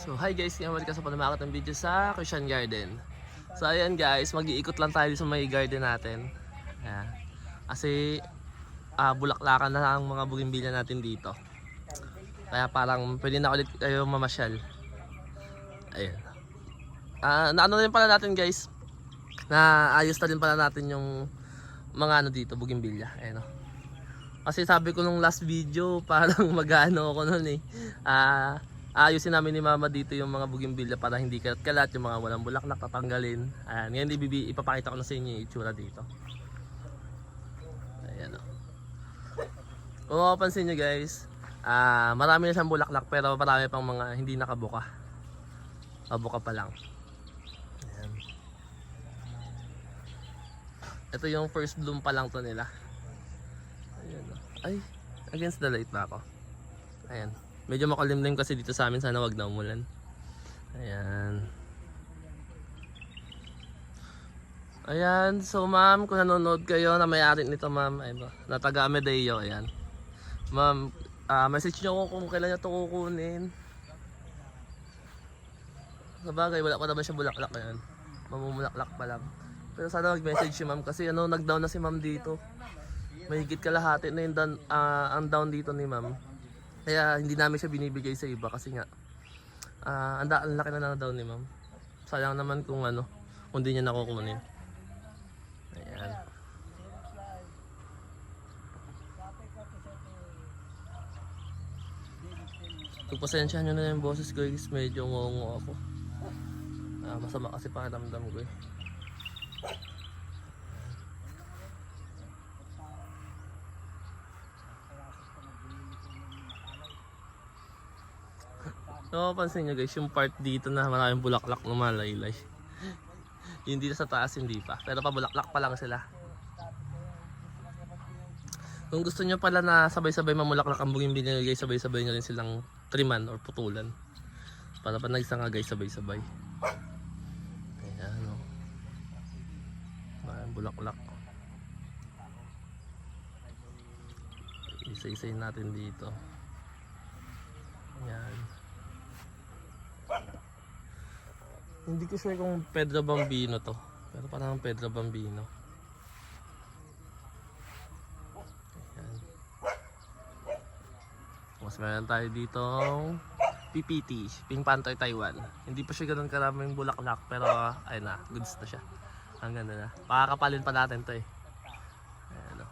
So hi guys, balik ka sa panamakot ng video sa Christian Garden. So ayan guys, mag-iikot lang tayo sa may garden natin. Ayan. Kasi ah, bulaklakan na ang mga bugimbilya natin dito. Kaya parang pwede na ulit kayo mamasyal. Ayan. Ah, naano rin pala natin guys, na ayos na rin pala natin yung mga ano dito, bugimbilya. Ayan o. Kasi sabi ko nung last video, parang mag-ano ako nun eh. Ah, ayusin namin ni mama dito yung mga bugimbilya para hindi kalat-kalat, yung mga walang bulaklak tatanggalin. Ayan, ngayon ibibi, ipapakita ko na sa inyo yung itsura dito. Ayan o. Kung mapapansin nyo guys, ah, marami na siyang bulaklak pero marami pang mga hindi nakabuka. Kabuka pa lang. Ayan. Ito yung first bloom pa lang to nila. Ayan. o. Ay, against the light ba ako? Ayan. Medyo makulimlim kasi dito sa amin. Sana wag na umulan. Ayan. Ayan. So ma'am, kung nanonood kayo na may-ari nito ma'am, ay ba, na taga Amedeo, ayan. Ma'am, ah, message nyo ko kung kailan nyo ito kukunin. Sa bagay, wala pa naman siya bulaklak ngayon. Mamumulaklak pa lang. Pero sana mag-message si ma'am kasi ano, nag-down na si ma'am dito. Mahigit kalahati na yung down, ah, ang down dito ni ma'am. Kaya hindi namin siya binibigay sa iba kasi nga ah ang laki na na down ni ma'am. Sayang naman kung ano, kung di niya nakukunin. Ayan. Pagpasensyahan nyo na yung boses ko medyo ngongo ako. Ah, masama kasi pakiramdam ko eh. So, pansin nyo guys, yung part dito na maraming bulaklak na malaylay. yung dito sa taas, hindi pa. Pero pa bulaklak pa lang sila. Kung gusto nyo pala na sabay-sabay mamulaklak ang bugimbilya guys, sabay-sabay nyo rin silang triman or putulan. Para pa nagsanga guys, sabay-sabay. Ayan o. Maraming bulaklak. Isa-isayin natin dito. Ayan. Hindi ko sure kung Pedro Bambino to. Pero parang Pedro Bambino. Ayan. Tapos meron tayo dito PPT, Pink Panther Taiwan. Hindi pa siya ganun karaming bulaklak pero ayun na, goods na siya. Ang ganda na. Pakakapalin pa natin to eh. Ayan o.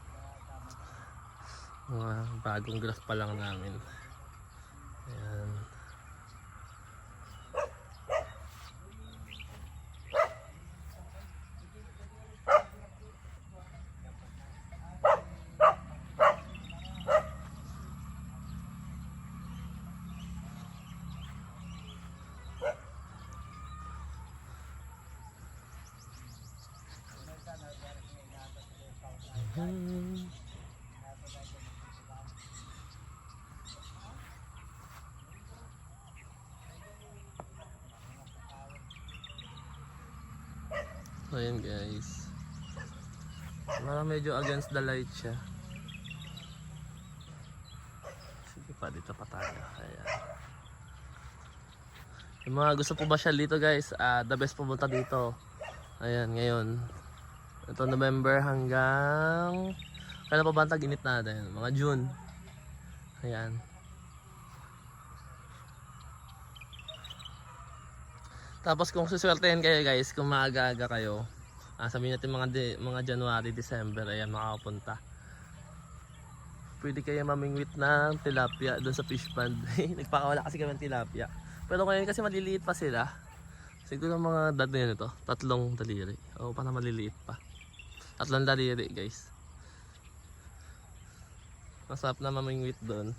Mga bagong graph pa lang namin. Ayan. Hmm. So yun guys. Parang medyo against the light siya. Sige pa, dito pa tayo. Ayan. Yung mga gusto po ba siya dito guys, ah, the best pumunta dito. Ayan, ngayon. Ito November hanggang kailan pa ba ang tag-init natin? Mga June. Ayan. Tapos kung suswertehin kayo guys, kung maaga-aga kayo, ah, sabihin natin mga, de, mga January, December, ayan makakapunta. Pwede kayo mamingwit ng tilapia doon sa fish pond. Nagpakawala kasi kami ng tilapia. Pero ngayon kasi maliliit pa sila. Siguro mga dad na yun ito. Tatlong daliri. O pa na maliliit pa. Tatlong daliri guys. Masarap na mamingwit doon.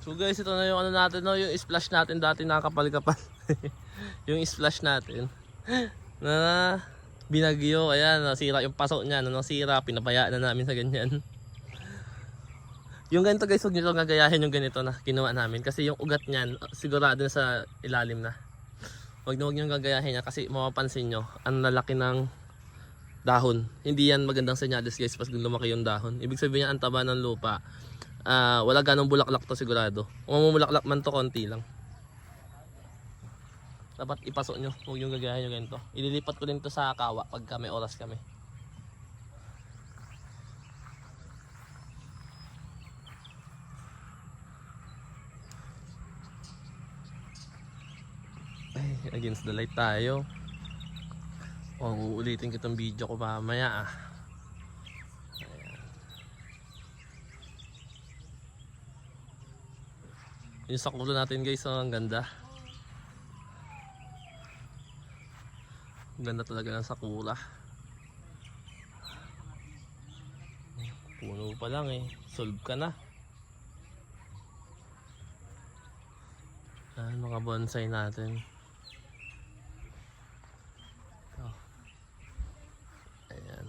So guys, ito na yung ano natin, no? yung splash natin dati nakakapal-kapal. yung splash natin. na binagyo, ayan, nasira yung paso niya, ano, nasira, pinabayaan na namin sa ganyan. Yung ganito guys, huwag nyo itong gagayahin yung ganito na ginawa namin. Kasi yung ugat niyan, sigurado na sa ilalim na. Huwag na huwag nyo gagayahin niya kasi mapapansin nyo, ang lalaki ng dahon. Hindi yan magandang senyales guys pag lumaki yung dahon. Ibig sabihin niya ang taba ng lupa. Ah, wala ganong bulaklak to sigurado. Kung mamumulaklak man to, konti lang. Dapat ipasok nyo, huwag nyo gagayahin yung ganito. Ililipat ko din to sa kawa pagka may oras kami. Ay, against the light tayo. Oh, uulitin kitong video ko mamaya ah. Yung sakulo natin guys, oh, ang ganda. Ganda talaga ng sakura. Puno pa lang eh. Solve ka na. Ayan, mga bonsai natin. Ito. Ayan.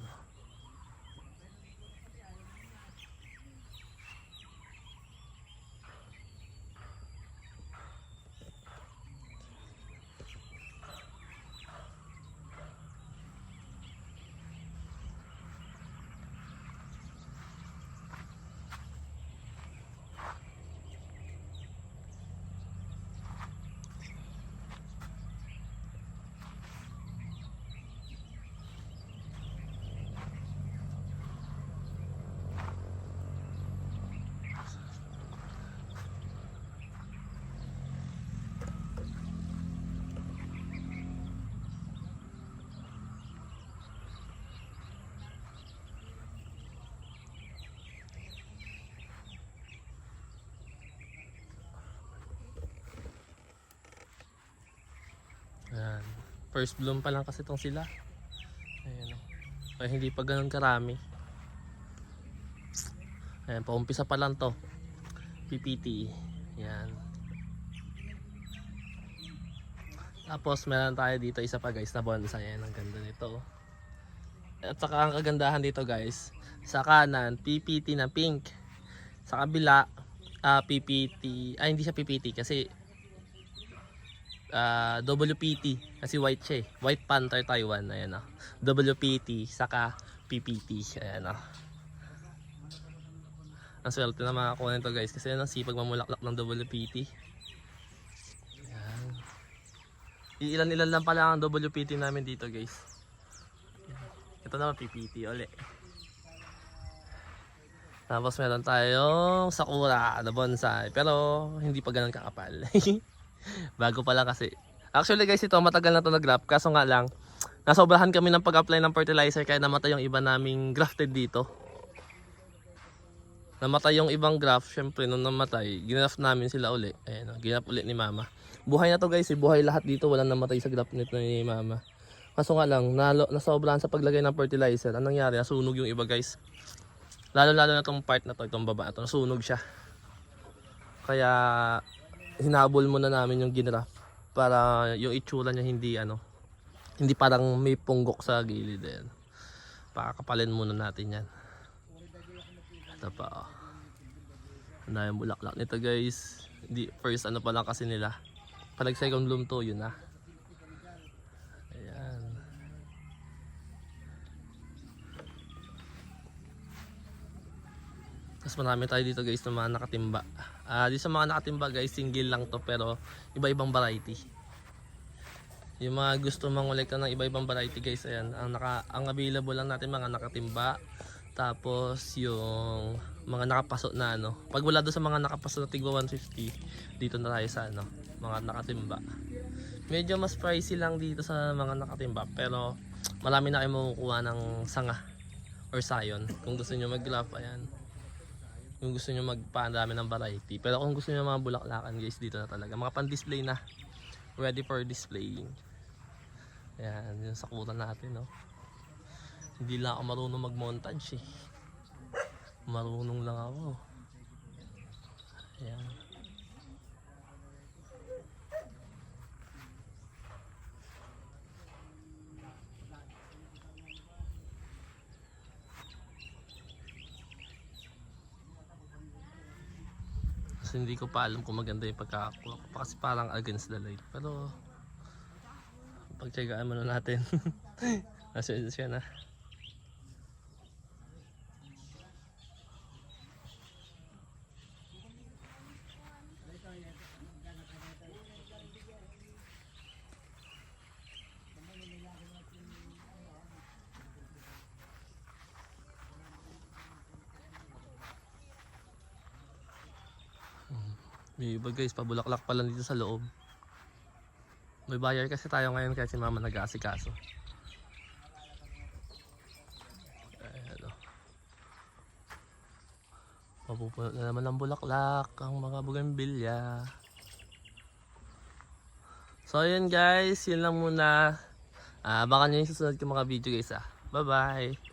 Ayan. First bloom pa lang kasi itong sila. Ayan o. Kaya hindi pa ganun karami. Ayan, paumpisa pa lang to. PPT. Ayan. Tapos meron tayo dito isa pa guys na bonsai. Ayan, ang ganda nito. oh. At saka ang kagandahan dito guys, sa kanan, PPT na pink. Sa kabila, ah, PPT, ay hindi siya PPT kasi ah, WPT kasi white siya eh. White Panther Taiwan ayan ah. WPT saka PPT ayan ah. Ang swerte na makakuha nito guys kasi yan ang sipag mamulaklak ng WPT. Ayan. Ilan-ilan lang pala ang WPT namin dito guys. Ito naman PPT uli. Tapos meron tayong sakura na bonsai pero hindi pa ganun kakapal. Bago pa lang kasi. Actually guys, ito matagal na to nag-graph. Kaso nga lang, nasobrahan kami ng pag-apply ng fertilizer kaya namatay yung iba naming grafted dito. Namatay yung ibang graft. Syempre, nung namatay, ginaft namin sila uli. Ayan, oh, ginaf uli ni mama. Buhay na to guys, eh. buhay lahat dito. Walang namatay sa graft nito ni mama. Kaso nga lang, nalo, nasobrahan sa paglagay ng fertilizer. Anong nangyari? Nasunog yung iba guys. Lalo-lalo na tong part na to, itong baba na to. Nasunog siya. Kaya, hinabol muna namin yung ginraft para yung itsura niya hindi ano hindi parang may punggok sa gilid din. Pakakapalin muna natin yan. Ito pa oh. Ang daming bulaklak nito guys. Hindi, first ano pa lang kasi nila. Pag second bloom to yun na. Ayan. Tapos marami tayo dito guys ng mga nakatimba. Ah, di sa mga nakatimba guys, single lang to pero iba-ibang variety. Yung mga gusto mangolekta ng iba-ibang variety guys, ayan, ang naka ang available lang natin mga nakatimba. Tapos yung mga nakapasok na ano. Pag wala doon sa mga nakapasok na tigwa 150, dito na tayo sa ano, mga nakatimba. Medyo mas pricey lang dito sa mga nakatimba pero marami na kayo makukuha ng sanga or sayon. Kung gusto niyo mag-graph, ayan kung gusto nyo magpaandami ng variety. Pero kung gusto nyo mga bulaklakan guys, dito na talaga. Mga pan-display na. Ready for displaying. Ayan, yung sakuran natin, no. Hindi lang ako marunong mag-montage eh. Marunong lang ako. Ayan. So hindi ko pa alam kung maganda yung pagkakakuha ko pa kasi parang against the light. Pero pagtsagaan muna natin. Nasa siya na. May iba guys, pabulaklak pa lang dito sa loob. May buyer kasi tayo ngayon kasi mama nag-aasikaso. Ayan o. Mapupuno na naman ng bulaklak ang mga bugambilya. So ayun guys, yun lang muna. Ah, baka nyo yung susunod ko mga video guys ah. Bye bye!